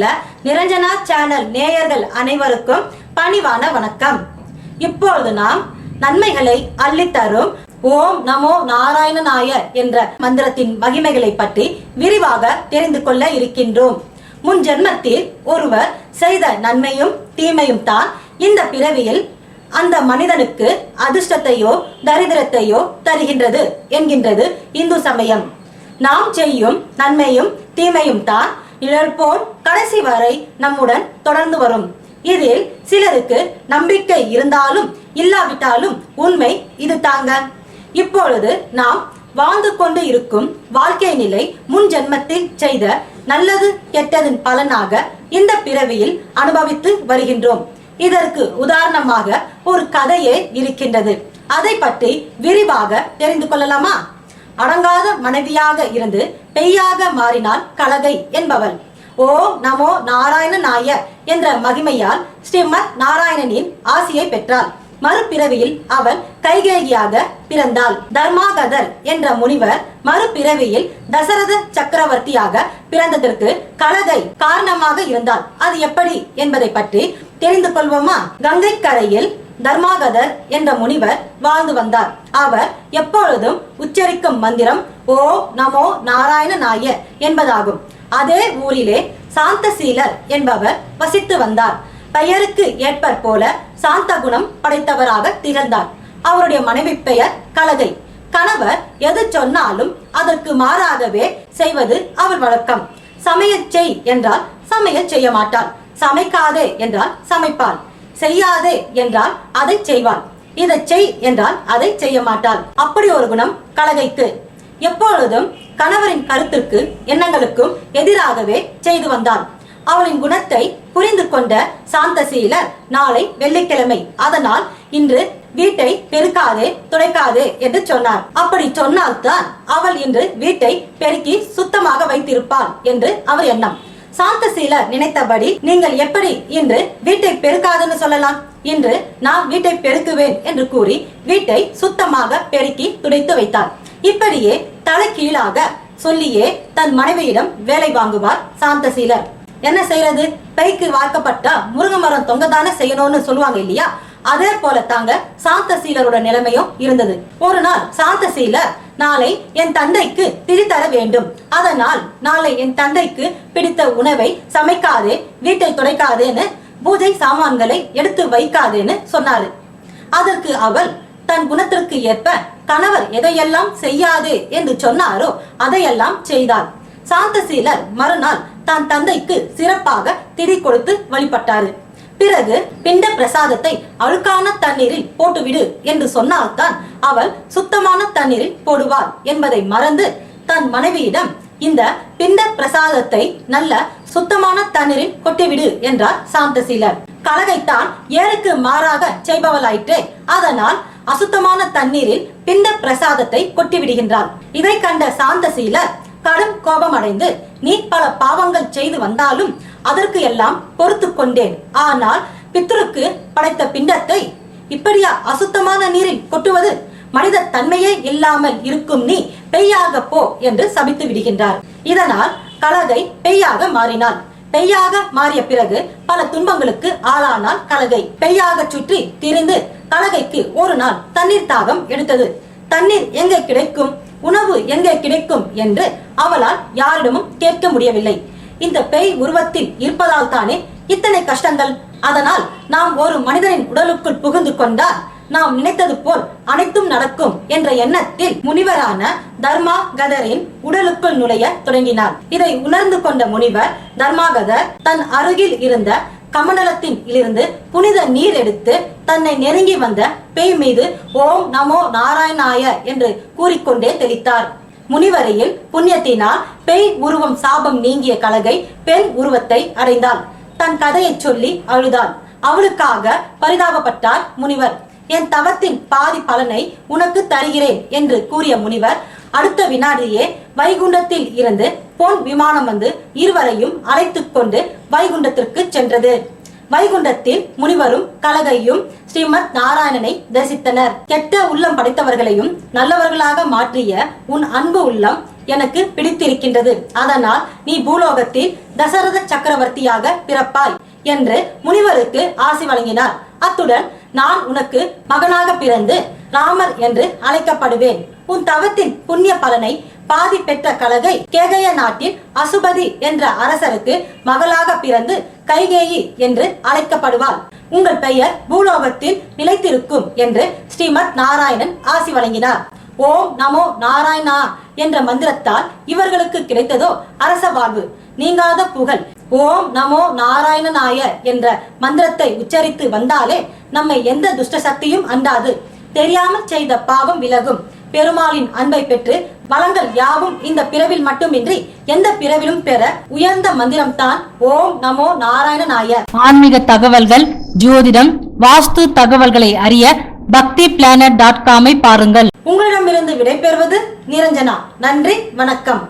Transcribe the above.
உள்ள நிரஞ்சனா சேனல் நேயர்கள் அனைவருக்கும் பணிவான வணக்கம். இப்பொழுது நாம் நன்மைகளை அள்ளித்தரும் ஓம் நமோ நாராயணனாய என்ற மந்திரத்தின் மகிமைகளை பற்றி விரிவாக தெரிந்து கொள்ள இருக்கின்றோம். முன் ஜென்மத்தில் ஒருவர் செய்த நன்மையும் தீமையும் தான் இந்த பிறவியில் அந்த மனிதனுக்கு அதிர்ஷ்டத்தையோ தரித்திரத்தையோ தருகின்றது என்கின்றது இந்து சமயம். நாம் செய்யும் நன்மையும் தீமையும் தான் இழப்போர் கடைசி வரை நம்முடன் தொடர்ந்து வரும். இதில் சிலருக்கு நம்பிக்கை இருந்தாலும் இல்லாவிட்டாலும் உண்மை இது தாங்க. இப்பொழுது நாம் வாழ்ந்து கொண்டு இருக்கும் வாழ்க்கை நிலை முன் ஜென்மத்தில் செய்த நல்லது கெட்டதின் பலனாக இந்த பிறவியில் அனுபவித்து வருகின்றோம். இதற்கு உதாரணமாக ஒரு கதையே இருக்கின்றது. அதை பற்றி விரிவாக தெரிந்து கொள்ளலாமா? அடங்காத மனைவியாக இருந்து பெய்யாக மாறினாள் கலகை என்பவள். ஓ நமோ நாராயண நாய என்ற மகிமையால் ஸ்ரீமத் நாராயணனின் ஆசியை பெற்றாள். மறுபிறவியில் அவள் கைகேகியாக பிறந்தாள். தர்மாகதர் என்ற முனிவர் மறுபிறவியில் தசரத சக்கரவர்த்தியாக பிறந்ததற்கு கலகை காரணமாக இருந்தாள். அது எப்படி என்பதை பற்றி தெரிந்து கொள்வோமா? கங்கை கரையில் தர்மாகதர் என்ற முனிவர் வாழ்ந்து வந்தார். அவர் எப்பொழுதும் உச்சரிக்கும் மந்திரம் ஓ நமோ நாராயண நாய என்பதாகும். அதே ஊரிலே சாந்தசீலர் என்பவர் வசித்து வந்தார். பெயருக்கு ஏற்பற் போல சாந்த குணம் படைத்தவராக திகழ்ந்தார். அவருடைய மனைவி பெயர் கலகை. கணவர் எது சொன்னாலும் அதற்கு மாறாகவே செய்வது அவர் வழக்கம். சமையல் செய் என்றால் சமையல் செய்ய மாட்டாள் சமைக்காதே என்றால் சமைப்பாள் செய்யாதே என்றால் அதை செய்வாள் இதை செய் என்றால் அதை செய்ய மாட்டாள் அப்படி ஒரு குணம் கலகைக்கு எப்பொழுதும் கணவரின் கருத்திற்கு எண்ணங்களுக்கும் எதிராகவே செய்து வந்தாள் அவளின் குணத்தை புரிந்து கொண்ட சாந்தசீலர் நாளை வெள்ளிக்கிழமை. அதனால் இன்று வீட்டை பெருக்காதே துடைக்காதே என்று சொன்னார். அப்படி சொன்னால்தான் அவள் இன்று வீட்டை பெருக்கி சுத்தமாக வைத்திருப்பாள் என்று அவர் எண்ணம். சாந்தசீலர் நினைத்தபடி நீங்கள் எப்படி இன்று வீட்டை பெருக்காதுன்னு சொல்லலாம்? இன்று நான் வீட்டை பெருக்குவேன் என்று கூறி வீட்டை சுத்தமாக பெருக்கி துடைத்து வைத்தார். இப்படியே தலை கீழாக சொல்லியே தன் மனைவியிடம் வேலை வாங்குவார் சாந்தசீலர். என்ன செய்யறது? பைக்கு வார்க்கப்பட்டா முருங்கை மரம் தொங்கதானே செய்யணும்னு சொல்லுவாங்க இல்லையா? அதே போல தாங்க சாந்தசீலரோட நிலைமையும் இருந்தது. ஒரு நாள் சாந்தசீலர் நாளை என் தந்தைக்கு திரித்தர வேண்டும். அதனால் நாளை என் தந்தைக்கு பிடித்த உணவை சமைக்காதே வீட்டை துடைக்காதேன்னு பூஜை சாமான்களை எடுத்து வைக்காதேன்னு சொன்னாரு. அதற்கு அவள் தன் குணத்திற்கு ஏற்ப கணவர் எதையெல்லாம் செய்யாது என்று சொன்னாரோ அதையெல்லாம் செய்தாள். சாந்தசீலர் மறுநாள் தன் தந்தைக்கு சிறப்பாக திதி கொடுத்து வழிபட்டாரு. பிறகு பிண்ட பிரசாதத்தை அழுக்கான தண்ணீரில் போட்டுவிடு என்று சொன்னால்தான் அவள் சுத்தமான தண்ணீரில் போடுவாள் என்பதை மறந்து தன் மனைவியிடம் இந்த பிண்ட பிரசாதத்தை நல்ல சுத்தமான தண்ணீரில் கொட்டிவிடு என்றார் சாந்தசீலர். கலகைத்தான் ஏருக்கு மாறாக செய்பவளாயிற்றே. அதனால் அசுத்தமான தண்ணீரில் பிண்ட பிரசாதத்தை கொட்டிவிடுகின்றாள். இதை கண்ட சாந்தசீலர் கடும் கோபமடைந்து நீ பல பாவங்கள் செய்து வந்தாலும் அதற்கு எல்லாம் பொறுத்து கொண்டேன். ஆனால் பித்ருக்கு படைத்த பிண்டத்தை இப்படியா அசுத்தமான நீரில் கொட்டுவது மனித தன்மையே இல்லாமல் இருக்கும் நீ பெய்யாக போ என்று சபித்து விடுகின்றார். இதனால் கலகை பெய்யாக மாறினாள். பெய்யாக மாறிய பிறகு பல துன்பங்களுக்கு ஆளானால் கலகை. பெய்யாக சுற்றி திரிந்து கலகைக்கு ஒரு நாள் தண்ணீர் தாகம் எடுத்தது. தண்ணீர் எங்கே கிடைக்கும்? உணவு எங்கே கிடைக்கும்? என்று அவளால் யாரிடமும் கேட்க முடியவில்லை. இந்த பேய் உருவத்தில் இருப்பதால் தானே இத்தனை கஷ்டங்கள்? அதனால் நாம் ஒரு மனிதனின் உடலுக்குள் புகுந்து கொண்டால் நாம் நினைத்தது போல் அனைத்தும் நடக்கும் என்ற எண்ணத்தில் முனிவரான தர்மா கதரின் உடலுக்குள் நுழைய தொடங்கினார். இதை உணர்ந்து கொண்ட முனிவர் தர்மாகதர் தன் அருகில் இருந்த கமண்டலத்தின் இருந்து புனித நீர் எடுத்து தன்னை நெருங்கி வந்த பேய் மீது ஓம் நமோ நாராயணாய என்று கூறிக்கொண்டே தெளித்தார். முனிவரையில் புண்ணியத்தினால் பேய் உருவம் சாபம் நீங்கிய கலகை பெண் உருவத்தை அடைந்தாள். தன் கதையை சொல்லி அழுதாள். அவளுக்காக பரிதாபப்பட்டார் முனிவர். என் தவத்தின் பாதி பலனை உனக்கு தருகிறேன் என்று கூறிய முனிவர் அடுத்த வினாடியே வைகுண்டத்தில் இருந்து பொன் விமானம் வந்து இருவரையும் அழைத்துக் கொண்டு வைகுண்டத்திற்கு சென்றது. வைகுண்டத்தில் முனிவரும் கலகையும் ஸ்ரீமத் நாராயணனை தரிசித்தனர். கெட்ட உள்ளம் படைத்தவர்களையும் நல்லவர்களாக மாற்றிய உன் அன்பு உள்ளம் எனக்கு பிடித்திருக்கின்றது. அதனால் நீ பூலோகத்தில் தசரத சக்கரவர்த்தியாக பிறப்பாய் என்று முனிவருக்கு ஆசி வழங்கினார். அத்துடன் நான் உனக்கு மகனாக பிறந்து ராமர் என்று அழைக்கப்படுவேன். உன் தவத்தின் புண்ணிய பலனை பாதி பெற்ற கலகை கேகய நாட்டின் அசுபதி என்ற அரசருக்கு மகளாக பிறந்து கைகேயி என்று அழைக்கப்படுவாள். உங்கள் பெயர் பூலோகத்தில் நிலைத்திருக்கும் என்று ஸ்ரீமத் நாராயணன் ஆசி வழங்கினார். ஓம் நமோ நாராயணா என்ற மந்திரத்தால் இவர்களுக்கு கிடைத்ததோ அரச வாழ்வு. நீங்காத புகழ். ஓம் நமோ நாராயணனாய என்ற மந்திரத்தை உச்சரித்து வந்தாலே நம்மை எந்த துஷ்ட சக்தியும் அண்டாது. தெரியாமல் செய்த பாவம் விலகும். பெருமாளின் அன்பை பெற்று வளங்கள் யாவும் இந்த பிறவில் மட்டுமின்றி எந்த பிறவிலும் பெற உயர்ந்த மந்திரம்தான் ஓம் நமோ நாராயணனாய. ஆன்மீக தகவல்கள் ஜோதிடம் வாஸ்து தகவல்களை அறிய பக்தி பிளானட் டாட் காமை பாருங்கள். உங்களிடமிருந்து விடைபெறுவது நிரஞ்சனா. நன்றி வணக்கம்.